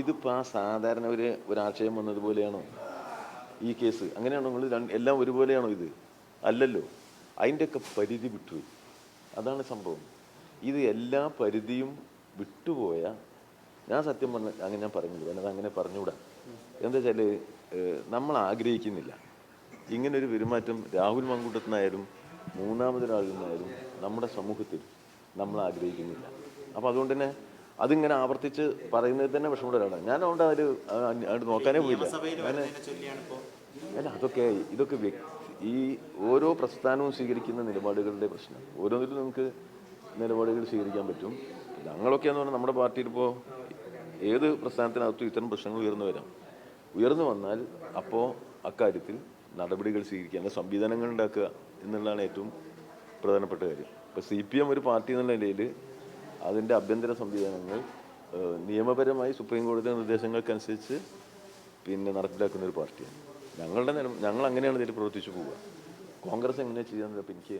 ഇതിപ്പോൾ ആ സാധാരണ ഒരു ഒരാശയം വന്നതുപോലെയാണോ ഈ കേസ്? അങ്ങനെയാണോ നിങ്ങൾ എല്ലാം ഒരുപോലെയാണോ ഇത്? അല്ലല്ലോ. അതിന്റെയൊക്കെ പരിധി വിട്ടുപോയി. അതാണ് സംഭവം. ഇത് എല്ലാ പരിധിയും വിട്ടുപോയ ഞാൻ സത്യം പറഞ്ഞ അങ്ങനെ ഞാൻ പറഞ്ഞില്ല. എന്നത് അങ്ങനെ പറഞ്ഞുകൂടാ. എന്താ വെച്ചാൽ നമ്മൾ ആഗ്രഹിക്കുന്നില്ല. ഇങ്ങനൊരു പെരുമാറ്റം രാഹുൽ മങ്കൂട്ടത്തിനായാലും മൂന്നാമതൊരാളിൽ നിന്നായാലും നമ്മുടെ സമൂഹത്തിൽ നമ്മൾ ആഗ്രഹിക്കുന്നില്ല. അപ്പോൾ അതുകൊണ്ട് തന്നെ അതിങ്ങനെ ആവർത്തിച്ച് പറയുന്നത് തന്നെ വിഷമമുള്ള ഒരാളാണ്. ഞാൻ അതുകൊണ്ട് അതിൽ അങ്ങോട്ട് നോക്കാനേ പോയില്ല. അല്ല അതൊക്കെ ഇതൊക്കെ വ്യക്തി ഈ ഓരോ പ്രസ്ഥാനവും സ്വീകരിക്കുന്ന നിലപാടുകളുടെ പ്രശ്നം. ഓരോന്നിലും നമുക്ക് നിലപാടുകൾ സ്വീകരിക്കാൻ പറ്റും. ഞങ്ങളൊക്കെ എന്ന് പറഞ്ഞാൽ നമ്മുടെ പാർട്ടിയിൽ ഇപ്പോൾ ഏത് പ്രസ്ഥാനത്തിനകത്തും ഇത്തരം പ്രശ്നങ്ങൾ ഉയർന്നു വരാം. ഉയർന്നു വന്നാൽ അപ്പോൾ അക്കാര്യത്തിൽ നടപടികൾ സ്വീകരിക്കുക അല്ലെങ്കിൽ സംവിധാനങ്ങൾ ഉണ്ടാക്കുക എന്നുള്ളതാണ് ഏറ്റവും പ്രധാനപ്പെട്ട കാര്യം. ഇപ്പോൾ സി പി എം ഒരു പാർട്ടി എന്നുള്ള നിലയിൽ അതിന്റെ ആഭ്യന്തര സംവിധാനങ്ങൾ നിയമപരമായി സുപ്രീം കോടതി നിർദ്ദേശങ്ങൾക്കനുസരിച്ച് പിന്നെ നടപ്പിലാക്കുന്ന ഒരു പാർട്ടിയാണ് ഞങ്ങളുടെ ഞങ്ങൾ അങ്ങനെയാണ് ഇതിൽ പ്രവർത്തിച്ചു പോവുക കോൺഗ്രസ് എങ്ങനെ ചെയ്യാന്നുള്ളപ്പോൾ എനിക്ക്.